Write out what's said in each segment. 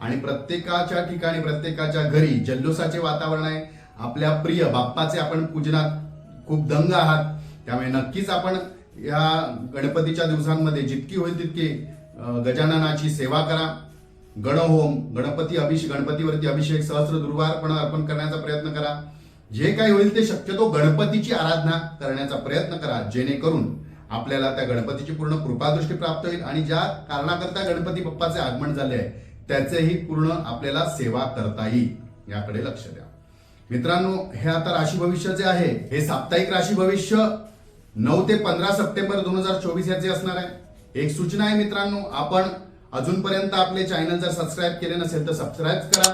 आणि प्रत्येकाच्या ठिकाणी प्रत्येकाच्या घरी जल्लोषाचे वातावरण आहे. आपल्या प्रिय बाप्पाचे आपण पूजनात खूप दंग आहात. त्यामुळे नक्कीच आपण या गणपतीच्या दिवसांमध्ये जितकी होईल तितकी गजाननाची सेवा करा. गणहोम गणपती अभिषेक गणपतीवरती अभिषेक सहस्र दुर्वारपण अर्पण करण्याचा प्रयत्न करा. जे काही होईल ते शक्यतो गणपतीची आराधना करण्याचा प्रयत्न करा. जेणेकरून आपल्याला त्या गणपतीची पूर्ण कृपादृष्टी प्राप्त होईल आणि ज्या कारणाकरता गणपती बाप्पाचे आगमन झाले आहे त्याचेही पूर्ण आपल्याला सेवा करता येईल याकडे लक्ष द्या. मित्रांनो हे आता राशी भविष्य जे आहे हे साप्ताहिक राशी भविष्य नऊ ते पंधरा सप्टेंबर दोन हजार चोवीस याचे असणार आहे. एक सूचना आहे मित्रांनो आपण अजूनपर्यंत आपले चॅनल जर सबस्क्राईब केले नसेल तर सबस्क्राईब करा.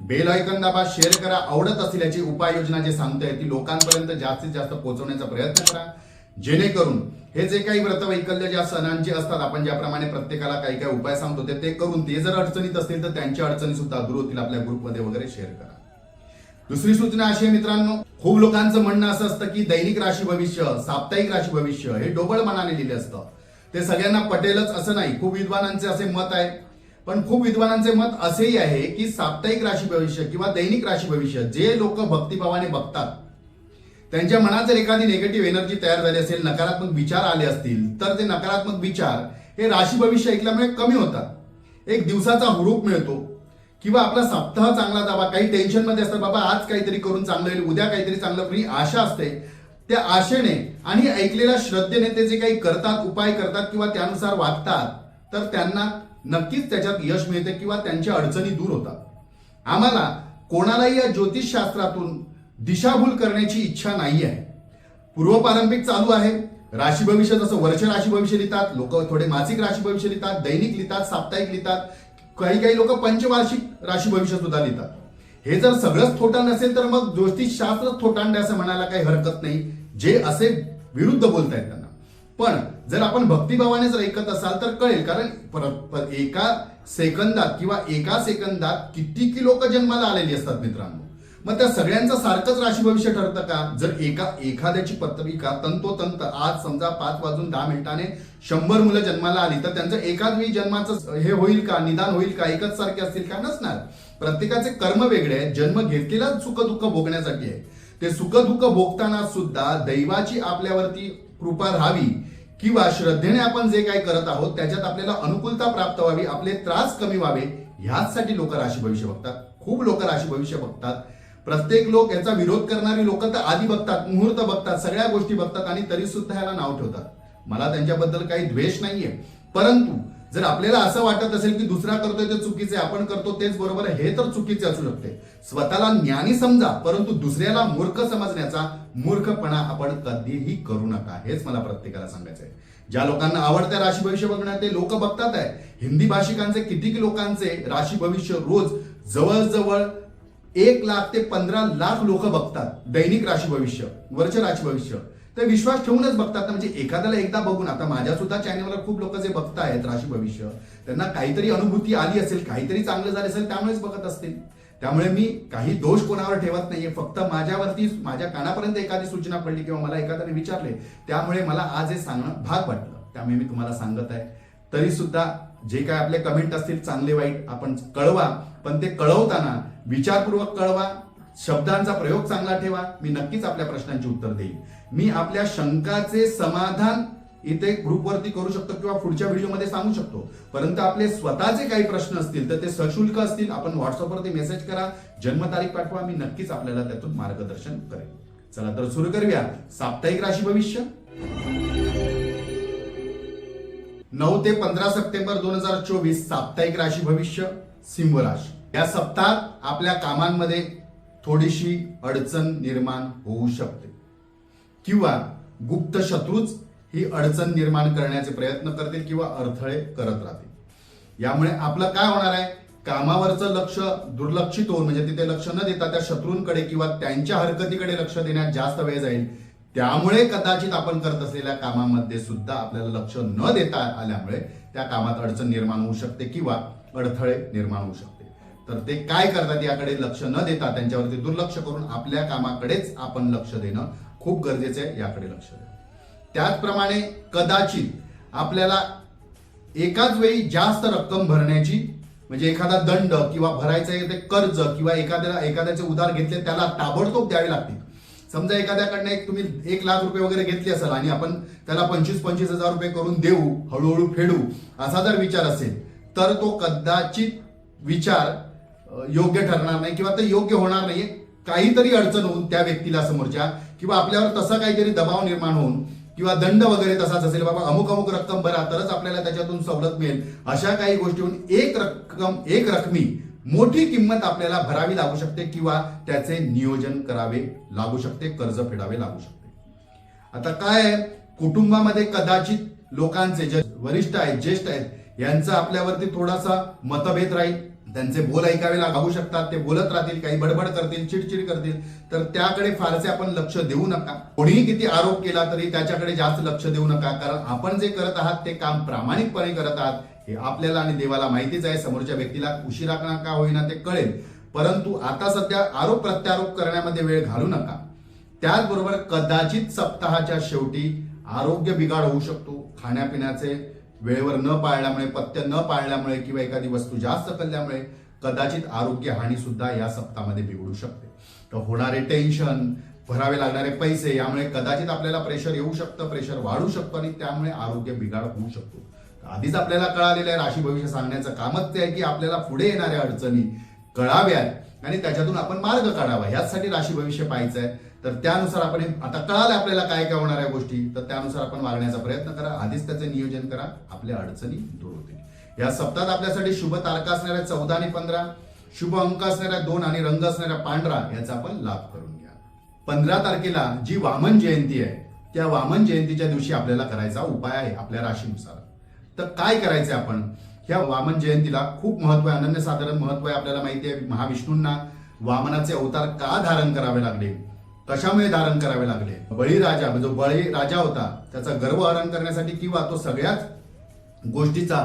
बेल आयकन दाबा शेअर करा. आवडत असल्याची उपाययोजना जे सांगता ती लोकांपर्यंत जास्तीत जास्त पोहोचवण्याचा प्रयत्न करा. जेणेकरून हे जे काही व्रत वैकल्य ज्या सणांची असतात आपण ज्याप्रमाणे प्रत्येकाला काही काही उपाय सांगतो ते ते करून ते जर अडचणीत असतील तर त्यांच्या अडचणी सुद्धा दूर होतील. आपल्या ग्रुपमध्ये वगैरे शेअर करा. दुसरी सूचना अशी आहे मित्रांनो खूप लोकांचं म्हणणं असं असतं की दैनिक राशी भविष्य साप्ताहिक राशी भविष्य हे डोबळ मनाने लिहिले असतं. ते सगळ्यांना पटेलच असं नाही खूप विद्वानांचे असे मत आहे. पण खूप विद्वानांचे मत असेही आहे की साप्ताहिक राशी भविष्य किंवा दैनिक राशी भविष्य जे लोक भक्तिभावाने बघतात त्यांच्या मनात जर एखादी निगेटिव्ह एनर्जी तयार झाली असेल नकारात्मक विचार आले असतील तर ते नकारात्मक विचार हे राशी भविष्य ऐकल्यामुळे कमी होतात. एक दिवसाचा हुरूप मिळतो. किंवा आपला सप्ताह चांगला जावा काही टेन्शनमध्ये असतात बाबा आज काहीतरी करून चांगलं होईल उद्या काहीतरी चांगलं होईल आशा असते. त्या आशेने आणि ऐकलेल्या श्रद्धेने ते जे काही करतात उपाय करतात किंवा त्यानुसार वागतात तर त्यांना नक्कीच त्याच्यात यश मिळते किंवा त्यांच्या अडचणी दूर होतात. आम्हाला कोणालाही या ज्योतिषशास्त्रातून दिशाभूल करण्याची इच्छा नाही आहे पूर्वपारंपरिक चालू आहे. राशी भविष्य जसं वर्ष राशी भविष्य लिहितात लोक थोडे मासिक राशी भविष्य लिहितात दैनिक लिहितात साप्ताहिक लिहितात काही काही लोक पंचवार्षिक राशी भविष्य सुद्धा लिहितात. हे जर सगळंच थोटा नसेल तर मग ज्योतिषशास्त्र थोटांडे असं म्हणायला काही हरकत नाही. जे असे विरुद्ध बोलतायत त्यांना. पण जर आपण भक्तिभावाने जर ऐकत असाल तर कळेल कारण पर- एका सेकंदात किंवा एका सेकंदात किती लोक जन्माला आलेली असतात मित्रांनो? मग त्या सगळ्यांचं सारखंच राशी भविष्य ठरतं का? जर एका एखाद्याची पत्रिका तंतोतंत आज समजा पाच वाजून दहा मिनिटाने शंभर मुलं जन्माला आली तर त्यांचं एकाच वेळी जन्माचं हे होईल का? निदान होईल का? एकच सारखे असतील का? नसणार. प्रत्येकाचे कर्म वेगळे आहेत. जन्म घेतलेला सुखदुःख भोगण्यासाठी आहे ते सुखदुःख भोगताना सुद्धा दैवाची आपल्यावरती कृपा राहावी किंवा श्रद्धेने आपण जे काही करत आहोत त्याच्यात आपल्याला अनुकूलता प्राप्त व्हावी आपले त्रास कमी व्हावे ह्याचसाठी लोक राशी भविष्य बघतात. खूप लोक राशी भविष्य बघतात. प्रत्येक लोक याचा विरोध करणारी लोक तर आधी बघतात मुहूर्त बघतात सगळ्या गोष्टी बघतात आणि तरी सुद्धा याला नाव ठेवतात. मला त्यांच्याबद्दल काही द्वेष नाहीये. परंतु जर आपल्याला असं वाटत असेल की दुसरा करतोय ते चुकीचे आपण करतो तेच बरोबर आहे हे तर चुकीचे असू शकते. स्वतःला ज्ञानी समजा परंतु दुसऱ्याला मूर्ख समजण्याचा मूर्खपणा आपण कधीही करू नका हेच मला प्रत्येकाला सांगायचं आहे ज्या लोकांना आवडत्या राशी भविष्य बघण्यात ते लोक बघतात आहे हिंदी भाषिकांचे किती लोकांचे राशी भविष्य रोज जवळजवळ एक लाख ते पंधरा लाख लोक बघतात दैनिक राशी भविष्य वर्ष राशी भविष्य. ते विश्वास ठेवूनच बघतात ना म्हणजे एखाद्याला एकदा बघून आता माझ्या सुद्धा चॅनलवर खूप लोक जे बघतायत राशी भविष्य त्यांना काहीतरी अनुभूती आली असेल काहीतरी चांगलं झालं असेल त्यामुळेच बघत असतील. त्यामुळे मी काही दोष कोणावर ठेवत नाहीये फक्त माझ्यावरती माझ्या कानापर्यंत एखादी सूचना पडली किंवा मला एखाद्याने विचारले त्यामुळे मला आज हे सांगणं भाग वाटलं. त्यामुळे मी तुम्हाला सांगत आहे. तरी सुद्धा जे काय आपले कमेंट असतील चांगले वाईट आपण कळवा. पण ते कळवताना विचारपूर्वक कळवा शब्दांचा प्रयोग चांगला ठेवा. मी नक्कीच आपल्या प्रश्नांची उत्तर देईन. मी आपल्या शंकाचे समाधान इथे ग्रुपवरती करू शकतो किंवा पुढच्या व्हिडिओमध्ये सांगू शकतो. परंतु आपले स्वतःचे काही प्रश्न असतील तर ते सशुल्क असतील. आपण व्हॉट्सअपवरती मेसेज करा जन्मतारीख पाठवा. मी नक्कीच आपल्याला त्यातून मार्गदर्शन करेन. चला तर सुरू करूया. साप्ताहिक राशी भविष्य. नऊ ते पंधरा सप्टेंबर दोन हजार चोवीस साप्ताहिक राशी भविष्य सिंह राशी. या सप्ताहात आपल्या कामांमध्ये थोडीशी अडचण निर्माण होऊ शकते. किंवा गुप्त शत्रूच ही अडचण निर्माण करण्याचे प्रयत्न करतील किंवा अडथळे करत राहतील. यामुळे आपलं काय होणार आहे? कामावरचं लक्ष दुर्लक्षित होऊन म्हणजे तिथे लक्ष न देता त्या शत्रूंकडे किंवा त्यांच्या हरकतीकडे लक्ष देण्यात जास्त वेळ जाईल. त्यामुळे कदाचित आपण करत असलेल्या कामामध्ये सुद्धा आपल्याला लक्ष न देता आल्यामुळे त्या कामात अडचण निर्माण होऊ शकते किंवा अडथळे निर्माण होऊ शकते तर ते काय करतात याकडे लक्ष न देता त्यांच्यावरती दुर्लक्ष करून आपल्या कामाकडेच आपण लक्ष देणं खूप गरजेचं आहे याकडे लक्ष द्या त्याचप्रमाणे कदाचित आपल्याला एकाच वेळी जास्त रक्कम भरण्याची म्हणजे एखादा दंड किंवा भरायचं आहे ते कर्ज किंवा एखाद्याला एखाद्याचे उधार घेतले त्याला ताबडतोब द्यावे लागतील. समजा एखाद्याकडनं एक तुम्ही एक लाख रुपये वगैरे घेतले असाल आणि आपण त्याला पंचवीस पंचवीस हजार रुपये करून देऊ हळूहळू फेडू असा जर विचार असेल तर तो कदाचित विचार योग्य ठरणार नाही किंवा ते योग्य होणार नाही काहीतरी अडचण होऊन त्या व्यक्तीला समोरच्या किंवा आपल्यावर तसा काहीतरी दबाव निर्माण होऊन किंवा दंड वगैरे तसाच असेल बाबा अमुक अमुक रक्कम भरा तरच आपल्याला त्याच्यातून सवलत मिळेल. अशा काही गोष्टीहून एक रक्कम एक रकमी मोठी किंमत आपल्याला भरावी लागू शकते किंवा त्याचे नियोजन करावे लागू शकते कर्ज फेडावे लागू शकते. आता काय आहे? कुटुंबामध्ये कदाचित लोकांचे जे वरिष्ठ आहेत ज्येष्ठ आहेत यांचा आपल्यावरती थोडासा मतभेद राहील. त्यांचे बोल ऐकावे लागू शकतात. ते बोलत राहतील काही बडबड करतील चिडचिड करतील. तर त्याकडे फारसे आपण लक्ष देऊ नका. कोणीही किती आरोप केला तरी त्याच्याकडे जास्त लक्ष देऊ नका. कारण आपण जे करत आहात ते काम प्रामाणिकपणे करत आहात. हे आपल्याला आणि देवाला माहितीच आहे. समोरच्या व्यक्तीला उशिरा का होईना ते कळेल. परंतु आता सध्या आरोप प्रत्यारोप करण्यामध्ये वेळ घालू नका. त्याचबरोबर कदाचित सप्ताहाच्या शेवटी आरोग्य बिघाड होऊ शकतो. खाण्यापिण्याचे वेळेवर न पाळल्यामुळे पथ्य न पाळल्यामुळे किंवा एखादी वस्तू जास्त खाल्ल्यामुळे कदाचित आरोग्य हानी सुद्धा या सप्ताहामध्ये बिघडू शकते. तर होणारे टेन्शन भरावे लागणारे पैसे यामुळे कदाचित आपल्याला प्रेशर येऊ शकतं प्रेशर वाढू शकतं आणि त्यामुळे आरोग्य बिघाड होऊ शकतो. आधीच आपल्याला कळालेलं आहे राशी भविष्य सांगण्याचं कामच ते आहे की आपल्याला पुढे येणाऱ्या अडचणी कळाव्यात आणि त्याच्यातून आपण मार्ग काढावा. याचसाठी राशी भविष्य पाहायचं आहे तर त्यानुसार आपण आता कळालं आपल्याला काय काय होणाऱ्या गोष्टी तर त्यानुसार आपण वागण्याचा प्रयत्न करा. आधीच त्याचे नियोजन करा. आपल्या अडचणी दूर होतील. या सप्ताहात आपल्यासाठी शुभ तारखा असणाऱ्या चौदा आणि पंधरा शुभ अंक असणाऱ्या दोन आणि रंग असणाऱ्या पांढरा याचा आपण लाभ करून घ्या. पंधरा तारखेला जी वामन जयंती आहे त्या वामन जयंतीच्या दिवशी आपल्याला करायचा उपाय आहे आपल्या राशीनुसार. तर काय करायचंय आपण? ह्या वामन जयंतीला खूप महत्त्व आहे. अनन्यसाधारण महत्त्व आहे आपल्याला माहिती आहे महाविष्णूंना. वामनाचे अवतार का धारण करावे लागले? कशामुळे धारण करावे लागले. बळीराजा म्हणजे जो बळी राजा होता त्याचा गर्व हरण करण्यासाठी किंवा तो सगळ्याच गोष्टीचा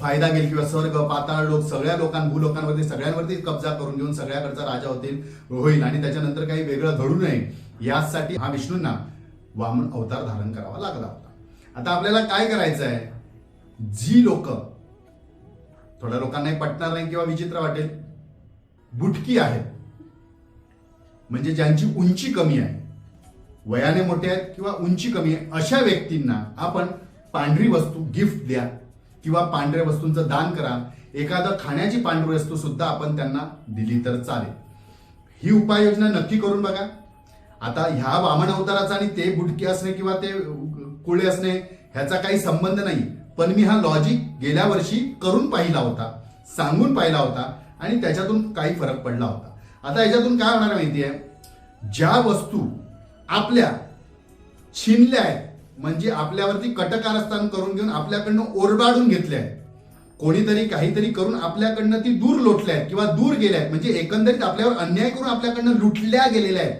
फायदा घेईल किंवा स्वर्ग पाताळ लोक सगळ्या लोकां भूलोकांवरती सगळ्यांवरती कब्जा करून घेऊन सगळ्याकडचा राजा होतील होईल. आणि त्याच्यानंतर काही वेगळं घडू नये यासाठी हा विष्णूंना वामन अवतार धारण करावा लागला होता. आता आपल्याला काय करायचं आहे जी लोक थोड्या लोकांनाही पटणार नाही किंवा विचित्र वाटेल बुटकी आहेत. म्हणजे ज्यांची उंची कमी आहे वयाने मोठे आहेत किंवा उंची कमी आहे अशा व्यक्तींना आपण पांढरी वस्तू गिफ्ट द्या किंवा पांढऱ्या वस्तूंचं दान करा. एखादं खाण्याची पांढरी वस्तू सुद्धा आपण त्यांना दिली तर चालेल. ही उपाययोजना नक्की करून बघा. आता ह्या वामन अवताराचा आणि ते बुटके असणे किंवा ते कुळे असणे ह्याचा काही संबंध नाही. पण मी हा लॉजिक गेल्या वर्षी करून पाहिला होता सांगून पाहिला होता आणि त्याच्यातून काही फरक पडला होता. आता याच्यातून काय होणार माहिती आहे ज्या वस्तू आपल्या छिनल्या आहेत म्हणजे आपल्यावरती कटकारस्थान करून घेऊन आपल्याकडनं ओरबाडून घेतल्या आहेत कोणीतरी काहीतरी करून आपल्याकडनं ती दूर लोटल्या आहेत किंवा दूर गेल्या आहेत म्हणजे एकंदरीत आपल्यावर अन्याय करून आपल्याकडनं लुटल्या गेलेल्या आहेत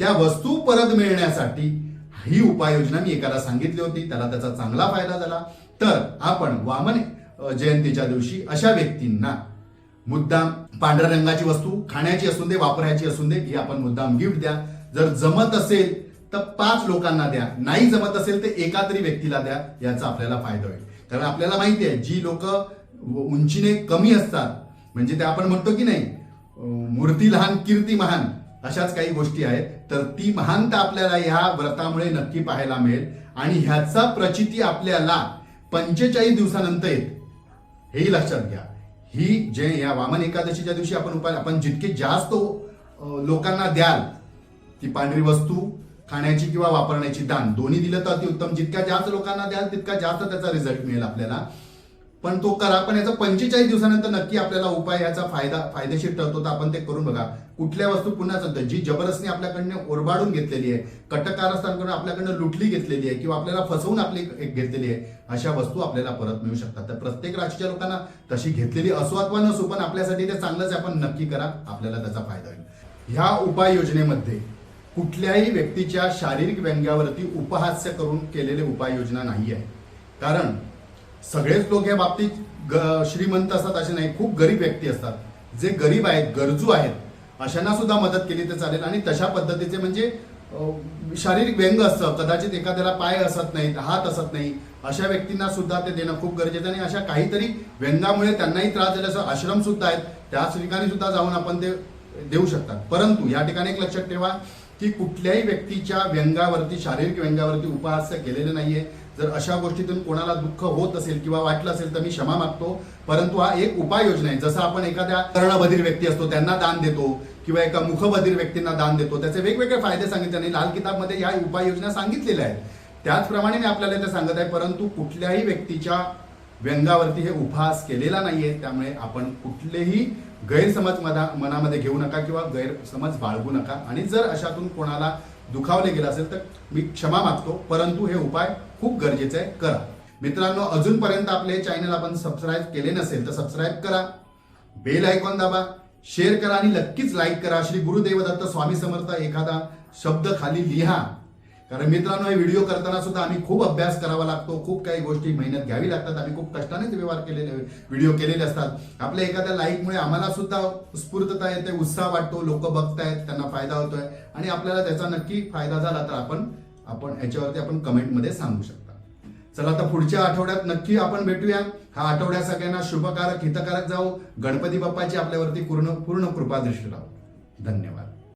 त्या वस्तू परत मिळण्यासाठी ही उपाययोजना मी एकाला सांगितली होती त्याला त्याचा चांगला फायदा झाला. तर आपण वामन जयंतीच्या दिवशी अशा व्यक्तींना मुद्दाम पांढऱ्या रंगाची वस्तू खाण्याची असून दे वापरायची असून दे ही आपण मुद्दाम गिफ्ट द्या. जर जमत असेल तर पाच लोकांना द्या. नाही जमत असेल तर एका तरी व्यक्तीला द्या. याचा आपल्याला फायदा होईल. कारण आपल्याला माहिती आहे जी लोक उंचीने कमी असतात म्हणजे ते आपण म्हणतो की नाही मूर्ती लहान कीर्ती महान अशाच काही गोष्टी आहेत. तर ती महानता आपल्याला ह्या व्रतामुळे नक्की पाहायला मिळेल. आणि ह्याचा प्रचिती आपल्याला पंचेचाळीस दिवसानंतर येत हेही लक्षात घ्या. ही जे या वामन एकादशीच्या दिवशी आपण उपाय आपण जितके जास्त लोकांना द्याल ती पांढरी वस्तू खाण्याची किंवा वापरण्याची दान दोन्ही दिलं तर अतिउत्तम. जितक्या जास्त लोकांना द्याल तितका जास्त त्याचा रिझल्ट मिळेल आपल्याला. पण तो करा पण याचा पंचेचाळीस दिवसानंतर नक्की आपल्याला उपाय याचा फायदा फायदेशीर ठरतो तर आपण ते करून बघा. कुठल्या वस्तू पुन्हा सांगतो जी जबरदस्ती आपल्याकडनं ओरबाडून घेतलेली आहे कटकारस्थांकडून आपल्याकडनं लुटली घेतलेली आहे किंवा आपल्याला फसवून आपली एक घेतलेली आहे अशा वस्तू आपल्याला परत मिळू शकतात. तर प्रत्येक राशीच्या लोकांना तशी घेतलेली असो अथवा नसो पण आपल्यासाठी ते चांगलंच आहे, आपण नक्की करा आपल्याला त्याचा फायदा होईल. ह्या उपाययोजनेमध्ये कुठल्याही व्यक्तीच्या शारीरिक व्यंग्यावरती उपहास्य करून केलेले उपाययोजना नाही आहे कारण सगळेच लोक या बाबतीत ग- श्रीमंत असतात असे नाही खूप गरीब व्यक्ती असतात. जे गरीब आहेत गरजू आहेत अशांना सुद्धा मदत केली तर चालेल आणि तशा पद्धतीचे म्हणजे शारीरिक व्यंग असतं. कदाचित एखाद्याला पाय असत नाहीत हात असत नाही अशा व्यक्तींना सुद्धा ते देणं खूप गरजेचं आणि अशा काहीतरी व्यंगामुळे त्यांनाही त्रास झाला असं आश्रम सुद्धा आहेत त्याच ठिकाणी सुद्धा जाऊन आपण ते देऊ शकतात. परंतु या ठिकाणी एक लक्षात ठेवा की कुठल्याही व्यक्तीच्या व्यंगावरती शारीरिक व्यंगावरती उपहास्य केलेलं नाहीये. जर अशा गोष्टीतून कोणाला दुःख होत असेल किंवा वाटलं असेल तर मी क्षमा मागतो. परंतु हा एक उपाययोजना आहे. जसं आपण एखाद्या कर्णबधीर व्यक्ती असतो त्यांना दान देतो किंवा एका मुखबधीर व्यक्तींना दान देतो. त्याचे वेगवेगळे फायदे सांगितले आणि लाल किताबमध्ये या उपाययोजना सांगितलेल्या आहेत. त्याचप्रमाणे मी आपल्याला ते सांगत आहे परंतु कुठल्याही व्यक्तीच्या व्यंगावरती हे उपहास केलेला नाहीये. त्यामुळे आपण कुठलेही गैरसमज मना मनामध्ये घेऊ नका किंवा गैरसमज बाळगू नका. आणि जर अशातून कोणाला दुखावले गेलं असेल तर मी क्षमा मागतो. परंतु हे उपाय खूप गरजेचे आहे. करा. मित्रांनो अजूनपर्यंत आपले चॅनल आपण सबस्क्राईब केले नसेल तर सबस्क्राईब करा. बेल आयकॉन दाबा. शेअर करा आणि नक्कीच लाईक करा. श्री गुरुदेव दत्त स्वामी समर्थ एखादा शब्द खाली लिहा. कारण मित्रांनो हे व्हिडिओ करताना सुद्धा आम्ही खूप अभ्यास करावा लागतो खूप काही गोष्टी मेहनत घ्यावी लागतात आम्ही खूप कष्टानेच व्यवहार केलेले व्हिडिओ केलेले असतात. आपल्या एखाद्या लाईकमुळे आम्हाला सुद्धा स्फूर्तता येते उत्साह वाटतो लोक बघतायत त्यांना फायदा होतोय. आणि आपल्याला त्याचा नक्की फायदा झाला तर आपण आपण याच्यावरती आपण कमेंटमध्ये सांगू शकता. चला आता पुढच्या आठवड्यात नक्की आपण भेटूया. हा आठवड्या सगळ्यांना शुभकारक हितकारक जाऊ गणपती बाप्पाची आपल्यावरती पूर्ण पूर्ण कृपा दृष्टी लावू. धन्यवाद.